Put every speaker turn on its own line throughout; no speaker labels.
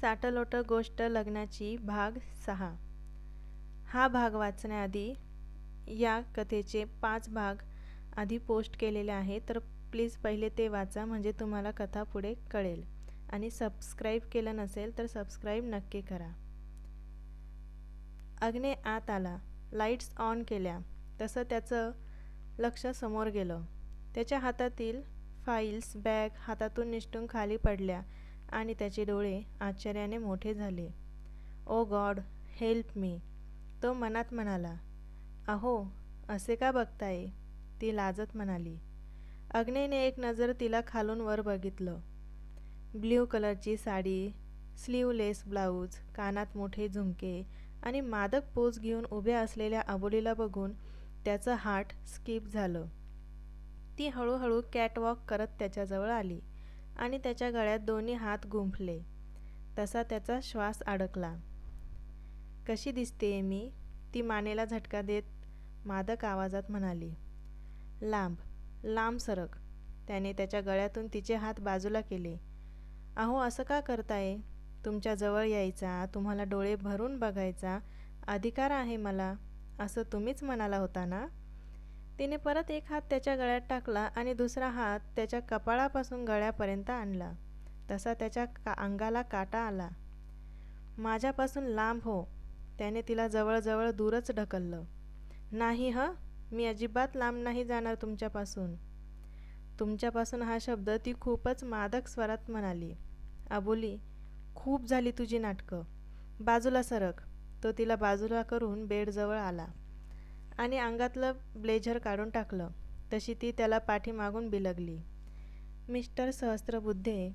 साटलोट गोष्ट लग्नाची भाग सहा. हा भाग वाचण्याआधी या कथेचे पाच भाग आधी पोस्ट केलेले आहे तर प्लीज पहिले ते वाचा म्हणजे तुम्हाला कथा पुढे कळेल. आणि सबस्क्राईब केलं नसेल तर सबस्क्राईब नक्की करा. अग्ने आत आला. लाईट्स ऑन केल्या. तसं त्याचं लक्ष समोर गेलं. त्याच्या हातातील फाईल्स बॅग हातातून निष्ठून खाली पडल्या. आणि त्याचे डोळे आश्चर्याने मोठे झाले. Oh god help me. तो मनात म्हणाला अहो असे का बघताय? ती लाजत म्हणाली. अग्नेने एक नजर तिला खालून वर बघितलं. ब्ल्यू कलरची साडी स्लीवलेस ब्लाऊज कानात मोठे झुमके आणि मादक पोज घेऊन उभ्या असलेल्या अबोलीला बघून त्याचं हार्ट स्किप झालं. ती हळूहळू कॅटवॉक करत त्याच्याजवळ आली. आणि त्याच्या गळ्यात दोन्ही हात गुंफले. तसा त्याचा श्वास अडकला. कशी दिसते मी? ती मानेला झटका देत मादक आवाजात म्हणाली. लांब लांब सरक. त्याने त्याच्या गळ्यातून तिचे हात बाजूला केले. अहो असं का करताय? तुमच्या जवळ यायचा तुम्हाला डोळे भरून बघायचा अधिकार आहे मला असं तुम्हीच म्हणाला होता ना? तिने परत एक हात त्याच्या गळ्यात टाकला आणि दुसरा हात त्याच्या कपाळापासून गळ्यापर्यंत आणला. तसा त्याच्या का अंगाला काटा आला. माझ्यापासून लांब हो. त्याने तिला जवळजवळ दूरच ढकललं. नाही ह मी अजिबात लांब नाही जाणार तुमच्यापासून. तुमच्यापासून हा शब्द ती खूपच मादक स्वरात म्हणाली. अबोली खूप झाली तुझी नाटकं. बाजूला सरक. तो तिला बाजूला करून बेडजवळ आला. आणि अंगातलं ब्लेझर काढून टाकलं. तशी ती त्याला पाठीमागून बिलगली. मिस्टर सहस्त्रबुद्धे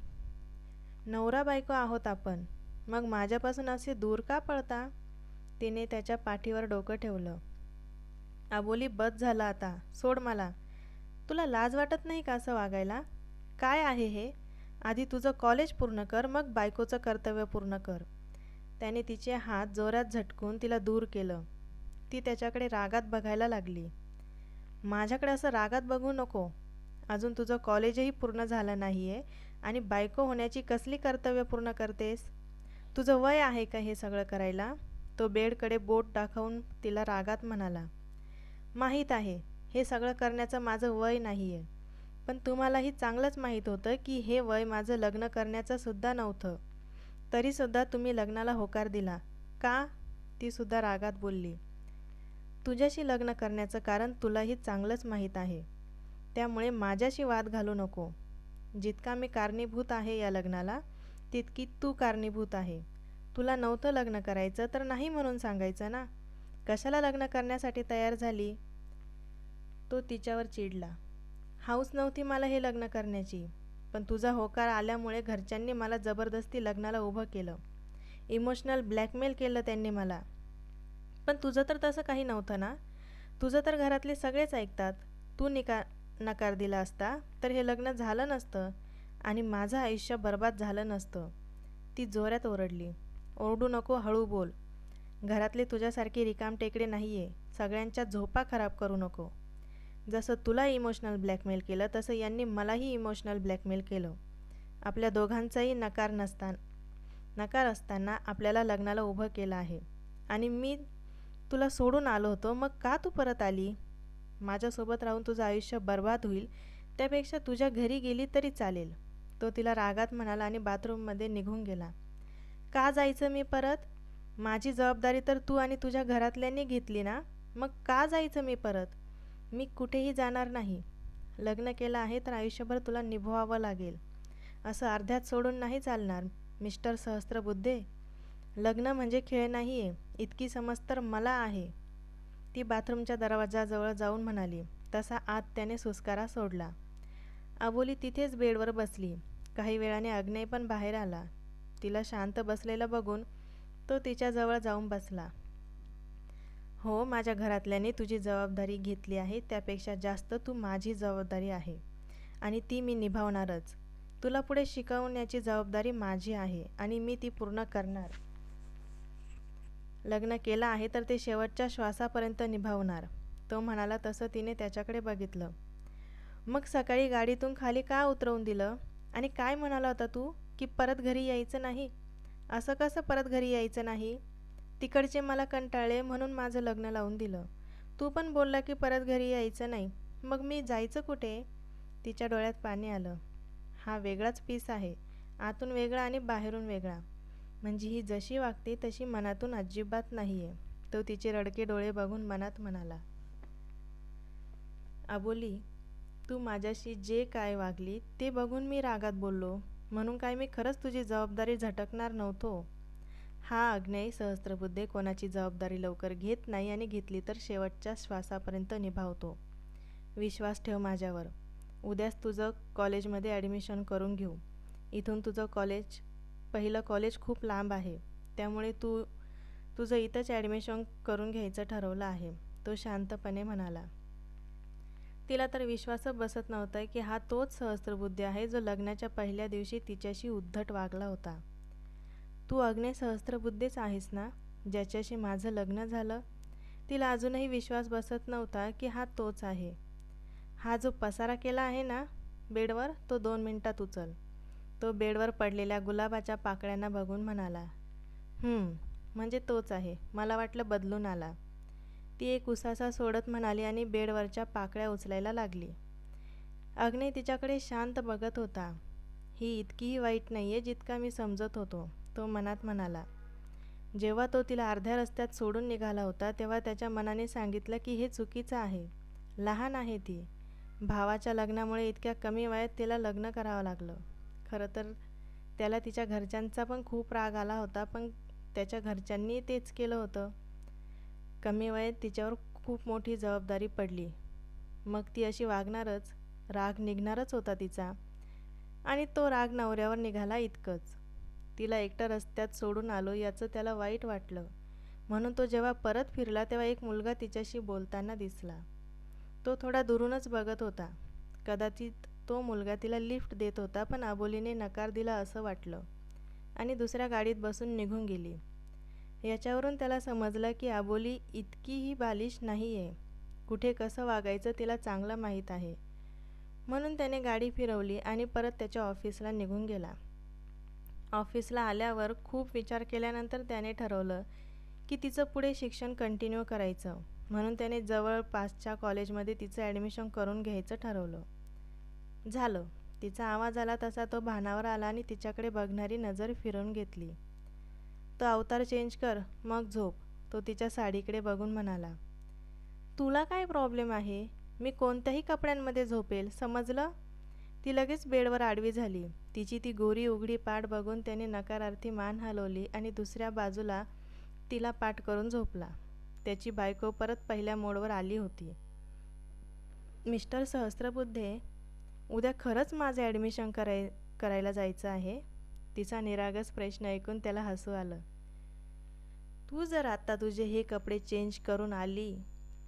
नवरा बायको आहोत आपण. मग माझ्यापासून असे दूर का पळता? तिने त्याच्या पाठीवर डोकं ठेवलं. आबोली बद झाला आता. सोड मला. तुला लाज वाटत नाही का असं वागायला? काय आहे हे? आधी तुझं कॉलेज पूर्ण कर मग बायकोचं कर्तव्य पूर्ण कर. त्याने तिचे हात जोरात झटकून तिला दूर केलं. ती त्याच्याकडे रागात बघायला लागली. माझ्याकडे असं रागात बघू नको. अजून तुझं कॉलेजही पूर्ण झालं नाही आहे आणि बायको होण्याची कसली कर्तव्य पूर्ण करतेस? तुझं वय आहे का हे सगळं करायला? तो बेडकडे बोट दाखवून तिला रागात म्हणाला. माहीत आहे हे सगळं करण्याचं माझं वय नाही आहे पण तुम्हालाही चांगलंच माहीत होतं की हे वय माझं लग्न करण्याचं सुद्धा नव्हतं. तरीसुद्धा तुम्ही लग्नाला होकार दिला. का? तीसुद्धा रागात बोलली. तुझ्याशी लग्न करण्याचं कारण तुलाही चांगलंच माहीत आहे. त्यामुळे माझ्याशी वाद घालू नको. जितका मी कारणीभूत आहे या लग्नाला तितकी तू कारणीभूत आहे. तुला नव्हतं लग्न करायचं तर नाही म्हणून सांगायचं ना? कशाला लग्न करण्यासाठी तयार झाली? तो तिच्यावर चिडला. हाऊस नव्हती मला हे लग्न करण्याची पण तुझा होकार आल्यामुळे घरच्यांनी मला जबरदस्ती लग्नाला उभं केलं. इमोशनल ब्लॅकमेल केलं त्यांनी मला. पण तुझं तर तसं काही नव्हतं ना? तुझं तर घरातले सगळेच ऐकतात. तू निका नकार दिला असता तर हे लग्न झालं नसतं आणि माझं आयुष्य बर्बाद झालं नसतं. ती जोरात ओरडली. ओरडू नको हळू बोल. घरातले तुझ्यासारखे रिकाम टेकडे नाही आहे सगळ्यांच्या झोपा खराब करू नको. जसं तुला इमोशनल ब्लॅकमेल केलं तसं यांनी मलाही इमोशनल ब्लॅकमेल केलं. आपल्या दोघांचाही नकार नसता नकार असताना आपल्याला लग्नाला उभं केलं आहे. आणि मी तुला सोडून आलो होतो मग का तू परत आली? माझ्यासोबत राहून तुझं आयुष्य बर्बाद होईल त्यापेक्षा तुझ्या घरी गेली तरी चालेल. तो तिला रागात म्हणाला आणि बाथरूममध्ये निघून गेला. का जायचं मी परत? माझी जबाबदारी तर तू आणि तुझ्या घरातल्यांनी घेतली ना? मग का जायचं मी परत? मी कुठेही जाणार नाही. लग्न केलं आहे तर आयुष्यभर तुला निभवावं लागेल. असं अर्ध्यात सोडून नाही चालणार मिस्टर सहस्त्रबुद्धे. लग्न म्हणजे खेळ नाही आहे इतकी समज तर मला आहे. ती बाथरूमच्या दरवाजाजवळ जाऊन म्हणाली तसा आत त्याने सुस्कारा सोडला. अबोली तिथेच बेडवर बसली. काही वेळाने अग्नेय पण बाहेर आला. तिला शांत बसलेलं बघून तो तिच्याजवळ जाऊन बसला. हो माझ्या घरातल्याने तुझी जबाबदारी घेतली आहे त्यापेक्षा जास्त तू माझी जबाबदारी आहे. आणि ती मी निभावणारच. तुला पुढे शिकवण्याची जबाबदारी माझी आहे आणि मी ती पूर्ण करणार. लग्न केलं आहे तर ते शेवटच्या श्वासापर्यंत निभावणार. तो म्हणाला तसं तिने त्याच्याकडे बघितलं. मग सकाळी गाडीतून खाली का उतरवून दिलं? आणि काय म्हणाला होता तू की परत घरी यायचं नाही? असं कसं परत घरी यायचं नाही? तिकडचे मला कंटाळले म्हणून माझं लग्न लावून दिलं. तू पण बोलला की परत घरी यायचं नाही. मग मी जायचं कुठे? तिच्या डोळ्यात पाणी आलं. हा वेगळाच पीस आहे. आतून वेगळा आणि बाहेरून वेगळा. म्हणजे ही जशी वागते तशी मनातून अजिबात नाही आहे तो तिचे रडके डोळे बघून मनात म्हणाला आबोली तू माझ्याशी जे काय वागली ते बघून मी रागात बोललो. म्हणून काय मी खरंच तुझी जबाबदारी झटकणार नव्हतो? हा अग्नेय सहस्त्रबुद्धे कोणाची जबाबदारी लवकर घेत नाही आणि घेतली तर शेवटच्या श्वासापर्यंत निभावतो. विश्वास ठेव माझ्यावर. उद्याच तुझं कॉलेजमध्ये ॲडमिशन करून घेऊ. इथून तुझं कॉलेज पहिलं कॉलेज खूप लांब आहे. त्यामुळे तू तुझं इथंच ॲडमिशन करून घ्यायचं ठरवलं आहे तो शांतपणे म्हणाला. तिला तर विश्वासच बसत नव्हता की हा तोच सहस्त्रबुद्धी आहे जो लग्नाच्या पहिल्या दिवशी तिच्याशी उद्धट वागला होता. तू अग्ने सहस्त्रबुद्धीच आहेस ना? ज्याच्याशी माझं लग्न झालं? तिला अजूनही विश्वास बसत नव्हता की हा तोच आहे. हा जो पसारा केला आहे ना बेडवर तो दोन मिनटात उचल. तो बेडवर पडलेल्या गुलाबाच्या पाकळ्यांना बघून म्हणाला म्हणजे तोच आहे. मला वाटलं बदलून आला. ती एक उसासा सोडत म्हणाली आणि बेडवरच्या पाकळ्या उचलायला लागली. अग्ने तिच्याकडे शांत बघत होता. ही इतकीही वाईट नाही आहे जितका मी समजत होतो तो मनात म्हणाला. जेव्हा तो तिला अर्ध्या रस्त्यात सोडून निघाला होता तेव्हा त्याच्या मनाने सांगितलं की हे चुकीचं आहे. लहान आहे ती. भावाच्या लग्नामुळे इतक्या कमी वयात तिला लग्न करावं लागलं. खरं तर त्याला तिच्या घरच्यांचा पण खूप राग आला होता पण त्याच्या घरच्यांनी तेच केलं होतं. कमी वयात तिच्यावर खूप मोठी जबाबदारी पडली. मग ती अशी वागणारच राग निघणारच होता तिचा. आणि तो राग नवऱ्यावर निघाला इतकंच. तिला एकटं रस्त्यात सोडून आलो याचं त्याला वाईट वाटलं. म्हणून तो जेव्हा परत फिरला तेव्हा एक मुलगा तिच्याशी बोलताना दिसला. तो थोडा दुरूनच बघत होता. कदाचित तो मुलगा तिला लिफ्ट देत होता पण आबोलीने नकार दिला असं वाटलं. आणि दुसऱ्या गाडीत बसून निघून गेली. याच्यावरून त्याला समजलं की आबोली इतकीही बालिश नाही आहे कुठे कसं वागायचं तिला चांगलं माहीत आहे. म्हणून त्याने गाडी फिरवली आणि परत त्याच्या ऑफिसला निघून गेला. ऑफिसला आल्यावर खूप विचार केल्यानंतर त्याने ठरवलं की तिचं पुढे शिक्षण कंटिन्यू करायचं. म्हणून त्याने जवळपासच्या कॉलेजमध्ये तिचं ॲडमिशन करून घ्यायचं ठरवलं. झालं. तिचा आवाज आला तसा तो भानावर आला आणि तिच्याकडे बघणारी नजर फिरवून घेतली. तो अवतार चेंज कर मग झोप तो तिच्या साडीकडे बघून म्हणाला. तुला काय प्रॉब्लेम आहे? मी कोणत्याही कपड्यांमध्ये झोपेल समजलं? ती लगेच बेडवर आडवी झाली. तिची ती गोरी उघडी पाठ बघून त्याने नकारार्थी मान हलवली आणि दुसऱ्या बाजूला तिला पाठ करून झोपला. त्याची बायको परत पहिल्या मोडवर आली होती. मिस्टर सहस्त्रबुद्धे उद्या खरंच माझं ॲडमिशन कराय करायला जायचं आहे? तिचा निरागस प्रश्न ऐकून त्याला हसू आलं. तू जर आत्ता तुझे हे कपडे चेंज करून आली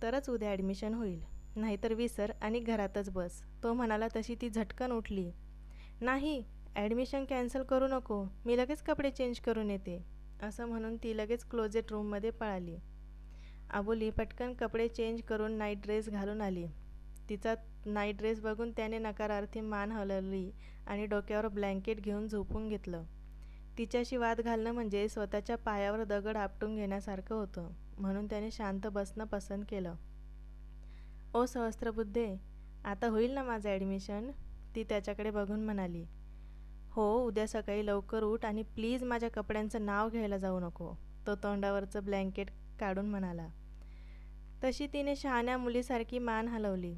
तरच उद्या ॲडमिशन होईल. नाहीतर विसर आणि घरातच बस. तो म्हणाला तशी ती झटकन उठली. नाही ॲडमिशन कॅन्सल करू नको. मी लगेच कपडे चेंज करून येते. असं म्हणून ती लगेच क्लोजेट रूममध्ये पळाली. आबोली पटकन कपडे चेंज करून नाईट ड्रेस घालून आली. तिचा नाईट ड्रेस बघून त्याने नकारार्थी मान हलवली आणि डोक्यावर ब्लँकेट घेऊन झोपून घेतलं. तिच्याशी वाद घालणं म्हणजे स्वतःच्या पायावर दगड आपटून घेण्यासारखं होतं म्हणून त्याने शांत बसणं पसंत केलं. ओ सहस्त्रबुद्धे आता होईल ना माझं ॲडमिशन ती त्याच्याकडे बघून म्हणाली. हो उद्या सकाळी लवकर उठ आणि प्लीज माझ्या कपड्यांचं नाव घ्यायला जाऊ नको तो तोंडावरचं ब्लँकेट काढून म्हणाला. तशी तिने शहाण्या मुलीसारखी मान हलवली.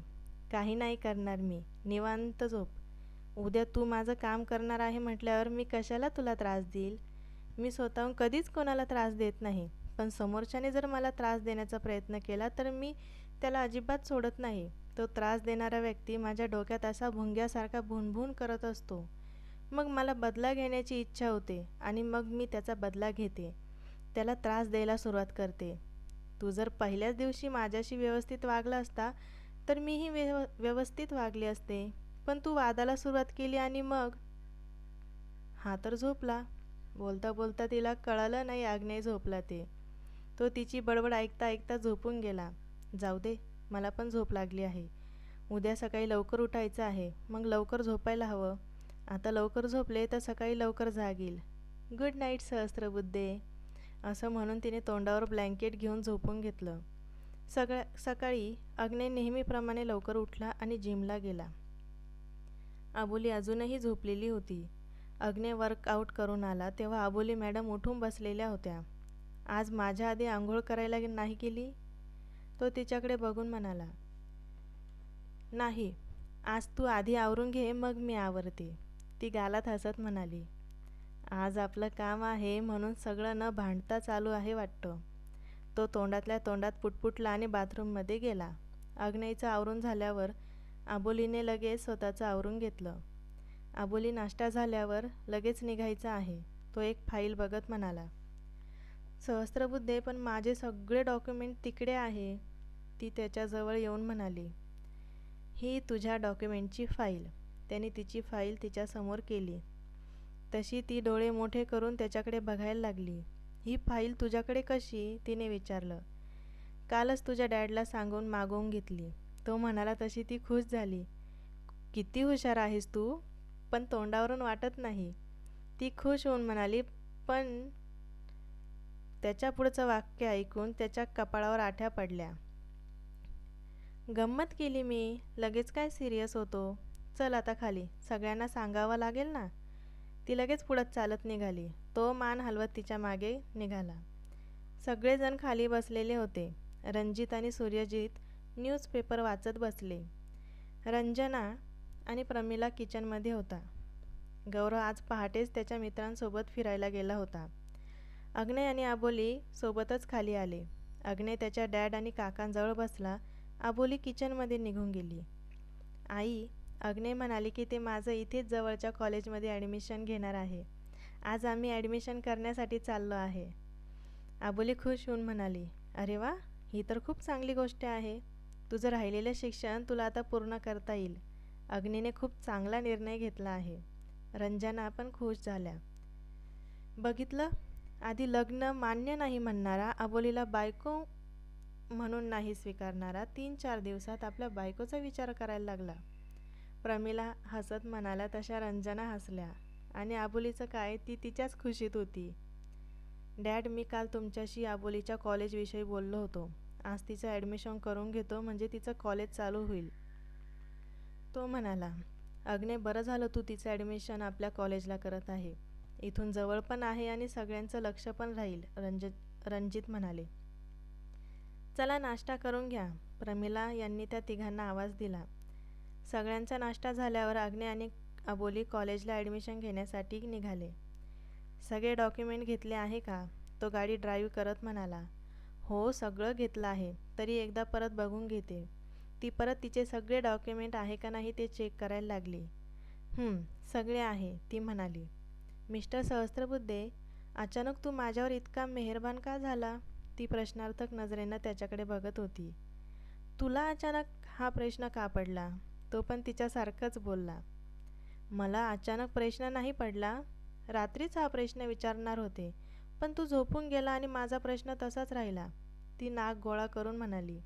काही नाही करणार मी. निवांत झोप. उद्या तू माझं काम करणार आहे म्हटल्यावर मी कशाला तुला त्रास देईल? मी स्वतःहून कधीच कोणाला त्रास देत नाही. पण समोरच्याने जर मला त्रास देण्याचा प्रयत्न केला तर मी त्याला अजिबात सोडत नाही. तो त्रास देणारा व्यक्ती माझ्या डोक्यात असा भुंग्यासारखा भुनभुन करत असतो. मग मला बदला घेण्याची इच्छा होते आणि मग मी त्याचा बदला घेते. त्याला त्रास द्यायला सुरुवात करते. तू जर पहिल्याच दिवशी माझ्याशी व्यवस्थित वागला असता तर मीही व्यव व्यवस्थित वागले असते. पण तू वादाला सुरुवात केली आणि मग? हा तर झोपला. बोलता बोलता तिला कळालं नाही आग्नेय झोपला ते. तो तिची बडबड ऐकता ऐकता झोपून गेला. जाऊ दे मला पण झोप लागली आहे. उद्या सकाळी लवकर उठायचं आहे. मग लवकर झोपायला हवं. आता लवकर झोपले तर सकाळी लवकर जागील. Good night Sahasrabuddhe. असं म्हणून तिने तोंडावर ब्लँकेट घेऊन झोपून घेतलं. सगळ्या सकाळी अग्ने नेहमीप्रमाणे लवकर उठला आणि जिमला गेला. आबोली अजूनही झोपलेली होती. अग्ने वर्कआउट करून आला तेव्हा आबोली मॅडम उठून बसलेल्या होत्या. आज माझ्या आधी आंघोळ करायला नाही केली तो तिच्याकडे बघून म्हणाला. नाही आज तू आधी आवरून घे मग मी आवरते. ती गालात हसत म्हणाली. आज आपलं काम आहे म्हणून सगळं न भांडता चालू आहे वाटतं. तो तोंडातल्या तोंडात पुटपुटला आणि बाथरूममध्ये गेला. अग्नेयचं आवरून झाल्यावर आबोलीने लगेच स्वतःचं आवरून घेतलं. आबोली नाश्ता झाल्यावर लगेच निघायचं आहे. तो एक फाईल बघत म्हणाला सहस्त्रबुद्धे पण माझे सगळे डॉक्युमेंट तिकडे आहे. ती त्याच्याजवळ येऊन म्हणाली ही तुझ्या डॉक्युमेंटची फाईल. त्याने तिची फाईल तिच्यासमोर केली. तशी ती डोळे मोठे करून त्याच्याकडे बघायला लागली. ही फाईल तुझ्याकडे कशी? तिने विचारलं. कालच तुझ्या डॅडला सांगून मागवून घेतली. तो म्हणाला तशी ती खुश झाली. किती हुशार आहेस तू पण तोंडावरून वाटत नाही. ती खुश होऊन म्हणाली पण त्याच्या पुढचं वाक्य ऐकून त्याच्या कपाळावर आठ्या पडल्या. गंमत केली मी. लगेच काय सिरियस होतो. चल आता खाली. सगळ्यांना सांगावं लागेल ना? ती लगेच पुढत चालत निघाली. तो मान हलवत तिच्यामागे निघाला. सगळेजण खाली बसलेले होते. रंजित आणि सूर्यजित न्यूजपेपर वाचत बसले. रंजना आणि प्रमिला किचनमध्ये होता. गौरव आज पहाटेच त्याच्या मित्रांसोबत फिरायला गेला होता. अग्नय आणि आबोली सोबतच खाली आले. अग्नय त्याच्या डॅड आणि काकांजवळ बसला. आबोली किचनमध्ये निघून गेली. आई अग्ने म्हणाली की ते माझं इथेच जवळच्या कॉलेजमध्ये ॲडमिशन घेणार आहे. आज आम्ही ॲडमिशन करण्यासाठी चाललो आहे. आबोली खुश होऊन म्हणाली अरे वा ही तर खूप चांगली गोष्ट आहे. तुझं राहिलेलं शिक्षण तुला आता पूर्ण करता येईल. अग्नीने खूप चांगला निर्णय घेतला आहे. रंजना पण खुश झाल्या. बघितलं? आधी लग्न मान्य नाही म्हणणारा अबोलीला बायको म्हणून नाही स्वीकारणारा तीन चार दिवसात आपल्या बायकोचा विचार करायला लागला. प्रमिला हसत म्हणाल्या तशा रंजना हसल्या. आणि आबोलीचं काय? ती तिच्याच खुशीत होती. डॅड मी काल तुमच्याशी आबोलीच्या कॉलेजविषयी बोललो होतो. आज तिचं ॲडमिशन करून घेतो म्हणजे तिचं कॉलेज चालू होईल. तो म्हणाला अग्ने बरं झालं तू तिचं ॲडमिशन आपल्या कॉलेजला करत आहे. इथून जवळ पण आहे आणि सगळ्यांचं लक्ष पण राहील रंज रणजित म्हणाले. चला नाश्ता करून घ्या. प्रमिला यांनी त्या तिघांना आवाज दिला. सगळ्यांचा नाश्ता झाल्यावर आग्ने आणि अबोली कॉलेजला ॲडमिशन घेण्यासाठी निघाले. सगळे डॉक्युमेंट घेतले आहे का? तो गाडी ड्राईव्ह करत म्हणाला हो सगळं घेतलं आहे. तरी एकदा परत बघून घेते. ती परत तिचे सगळे डॉक्युमेंट आहे का नाही ते चेक करायला लागली. सगळे आहे ती म्हणाली. मिस्टर सहस्त्रबुद्धे अचानक तू माझ्यावर इतका मेहरबान का झाला? ती प्रश्नार्थक नजरेनं त्याच्याकडे बघत होती. तुला अचानक हा प्रश्न का पडला? तो पण तिच्यासारखंच बोलला. मला अचानक प्रश्न नाही पडला. रात्रीच हा प्रश्न विचारणार होते. पण तू झोपून गेला आणि माझा प्रश्न तसाच राहिला. ती नाक गोळा करून म्हणाली.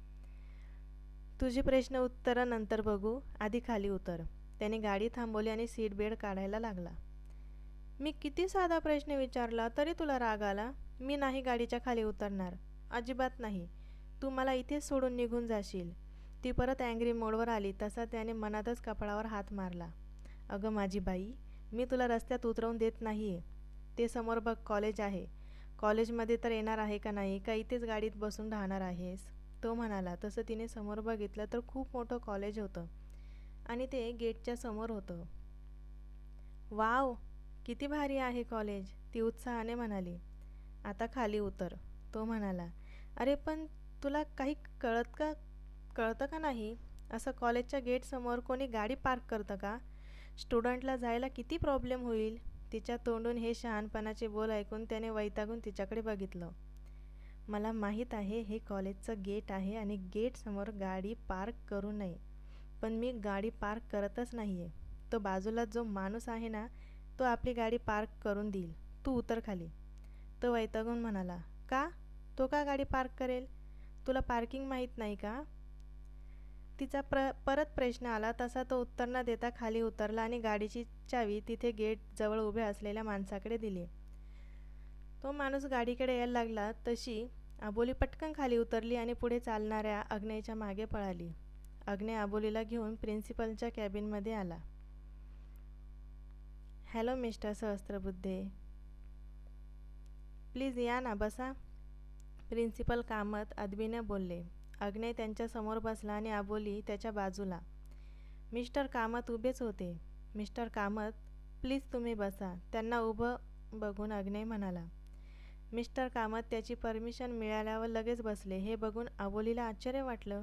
तुझी प्रश्न उत्तरं नंतर बघू. आधी खाली उतर. त्याने गाडी थांबवली आणि सीट बेड काढायला लागला. मी किती साधा प्रश्न विचारला तरी तुला राग आला. मी नाही गाडीच्या खाली उतरणार. अजिबात नाही. तू मला इथेच सोडून निघून जाशील. ती परत अँग्री मोडवर आली तसा त्याने मनातच कपाळावर हात मारला. अगं माझी बाई मी तुला रस्त्यात उतरवून देत नाही आहे ते समोर बघ कॉलेज आहे. कॉलेजमध्ये तर येणार आहे का नाही का इथेच गाडीत बसून राहणार आहेस? तो म्हणाला. तसं तिने समोर बघितलं तर खूप मोठं कॉलेज होतं. आणि ते गेटच्या समोर होतं. वाव! किती भारी आहे कॉलेज ती उत्साहाने म्हणाली. आता खाली उतर तो म्हणाला. अरे पण तुला काही कळत का कळतं का नाही? असं कॉलेजच्या गेटसमोर कोणी गाडी पार्क करतं का? स्टुडंटला जायला किती प्रॉब्लेम होईल? तिच्या तोंडून हे शहाणपणाचे बोल ऐकून त्याने वैतागून तिच्याकडे बघितलं. मला माहीत आहे हे कॉलेजचं गेट आहे आणि गेटसमोर गाडी पार्क करू नये. पण मी गाडी पार्क करतच नाही आहे तो बाजूला जो माणूस आहे ना तो आपली गाडी पार्क करून देईल. तू उतर खाली. तो वैतागून म्हणाला का? तो का गाडी पार्क करेल? तुला पार्किंग माहीत नाही का? तिचा प्र परत प्रश्न आला तसा तो उत्तर न देता खाली उतरला आणि गाडीची चावी तिथे गेट जवळ उभ्या असलेल्या माणसाकडे दिली. तो माणूस गाडीकडे यायला लागला तशी आबोली पटकन खाली उतरली आणि पुढे चालणाऱ्या अग्नेच्या मागे पळाली. अग्ने आबोलीला घेऊन प्रिन्सिपलच्या कॅबिनमध्ये आला. Hello mister Sahasrabuddhe. प्लीज या ना बसा. प्रिन्सिपल कामत अदबीने बोलले. अग्ने त्यांच्यासमोर बसला आणि आबोली त्याच्या बाजूला. मिस्टर कामत उभेच होते. मिस्टर कामत प्लीज तुम्ही बसा. त्यांना उभं बघून अग्ने म्हणाला. मिस्टर कामत त्याची परमिशन मिळाल्यावर लगेच बसले. हे बघून आबोलीला आश्चर्य वाटलं.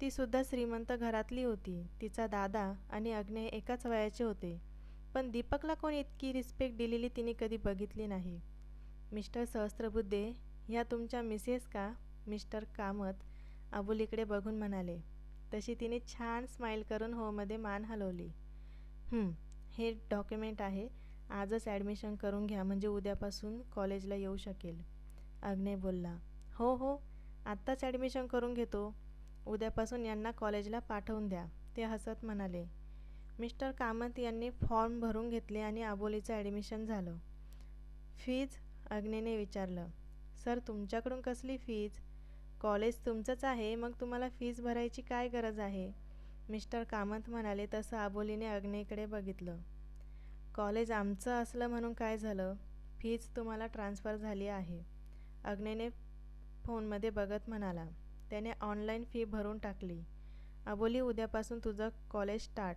ती सुद्धा श्रीमंत घरातली होती. तिचा दादा आणि अग्ने एकाच वयाचे होते. पण दीपकला कोणी इतकी रिस्पेक्ट दिलेली तिने कधी बघितली नाही. मिस्टर सहस्त्रबुद्धे ह्या तुमच्या मिसेस का? मिस्टर कामत अबोलीकडे बघून म्हणाले तशी तिने छान स्माईल करून होमध्ये मान हलवली. हे डॉक्युमेंट आहे. आजच ॲडमिशन करून घ्या म्हणजे उद्यापासून कॉलेजला येऊ शकेल. अग्ने बोलला हो हो आत्ताच ॲडमिशन करून घेतो. उद्यापासून यांना कॉलेजला पाठवून द्या. ते हसत म्हणाले मिस्टर कामत यांनी फॉर्म भरून घेतले आणि आबोलीचं ॲडमिशन झालं. फीज अग्नेने विचारलं. सर तुमच्याकडून कसली फीज कॉलेज तुमचंच आहे मग तुम्हाला फीज भरायची काय गरज आहे? मिस्टर कामत म्हणाले तसं आबोलीने अग्नेकडे बघितलं. कॉलेज आमचं असलं म्हणून काय झालं? फीज तुम्हाला ट्रान्स्फर झाली आहे. अग्नेने फोनमध्ये बघत म्हणाला. त्याने ऑनलाईन फी भरून टाकली. अबोली उद्यापासून तुझं कॉलेज स्टार्ट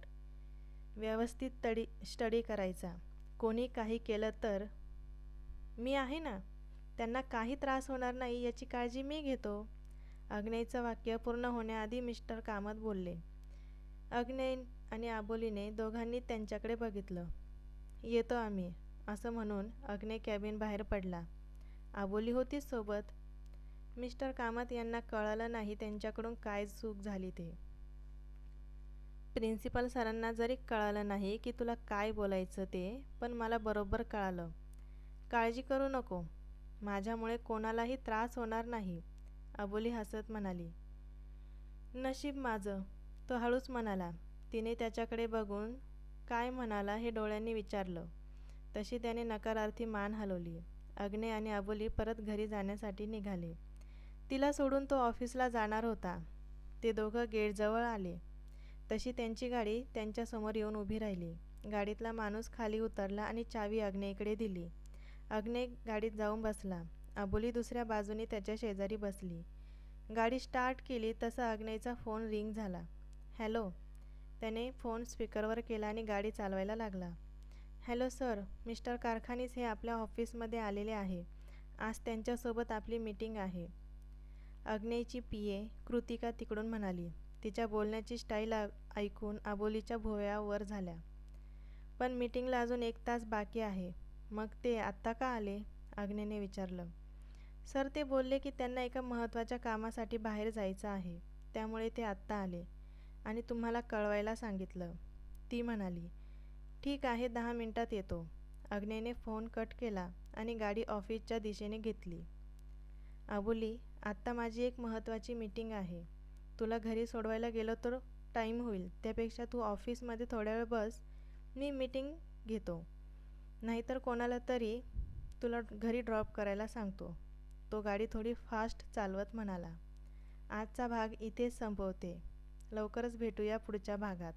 व्यवस्थित तडी स्टडी करायचा. कोणी काही केलं तर? मी आहे ना? त्यांना काही त्रास होणार नाही याची काळजी मी घेतो. अग्नेयचं वाक्य पूर्ण होण्याआधी मिस्टर कामत बोलले. अग्नेय आणि आबोलीने दोघांनी त्यांच्याकडे बघितलं. येतो आम्ही असं म्हणून अग्ने कॅबिन बाहेर पडला. आबोली होतीच सोबत. मिस्टर कामत यांना कळालं नाही त्यांच्याकडून काय चूक झाली ते. प्रिन्सिपल सरांना जरी कळालं नाही की तुला काय बोलायचं ते पण मला बरोबर कळालं. काळजी करू नको. माझ्यामुळे कोणालाही त्रास होणार नाही अबोली हसत म्हणाली. नशीब माझं तो हळूच म्हणाला. तिने त्याच्याकडे बघून काय म्हणाला हे डोळ्यांनी विचारलं. तशी त्याने नकारार्थी मान हलवली. अग्ने आणि अबोली परत घरी जाण्यासाठी निघाले. तिला सोडून तो ऑफिसला जाणार होता. ते दोघं गेटजवळ आले. तशी त्यांची गाडी त्यांच्यासमोर येऊन उभी राहिली. गाडीतला माणूस खाली उतरला आणि चावी अग्नेकडे दिली. अग्ने गाडीत जाऊन बसला. अबोली दुसऱ्या बाजूने त्याच्या शेजारी बसली. गाडी स्टार्ट केली तसा अग्नेचा फोन रिंग झाला. हॅलो. त्याने फोन स्पीकरवर केला आणि गाडी चालवायला लागला. Hello sir. मिस्टर कारखानीस हे आपल्या ऑफिसमध्ये आलेले आहे. आज त्यांच्यासोबत आपली मीटिंग आहे. अग्नेयची पी ए कृतिका तिकडून म्हणाली. तिच्या बोलण्याची स्टाईल ऐकून आबोलीच्या भोवयावर झाल्या. पण मीटिंगला अजून एक तास बाकी आहे. मग ते आत्ता का आले? अग्नेने विचारलं. सर ते बोलले की त्यांना एका महत्त्वाच्या कामासाठी बाहेर जायचं आहे. त्यामुळे ते आत्ता आले. आणि तुम्हाला कळवायला सांगितलं. ती म्हणाली ठीक आहे दहा मिनटात येतो. अग्नेने फोन कट केला आणि गाडी ऑफिसच्या दिशेने घेतली. आबोली आत्ता माझी एक महत्त्वाची मीटिंग आहे. तुला घरी सोडवायला गेलो तर टाईम होईल. त्यापेक्षा तू ऑफिसमध्ये थोड्या वेळ बस. मी मीटिंग घेतो. नाहीतर कोणाला तरी तुला घरी ड्रॉप करायला सांगतो. तो गाडी थोडी फास्ट चालवत म्हणाला. आजचा भाग इथेच संपवते. लवकरच भेटूया पुढच्या भागात.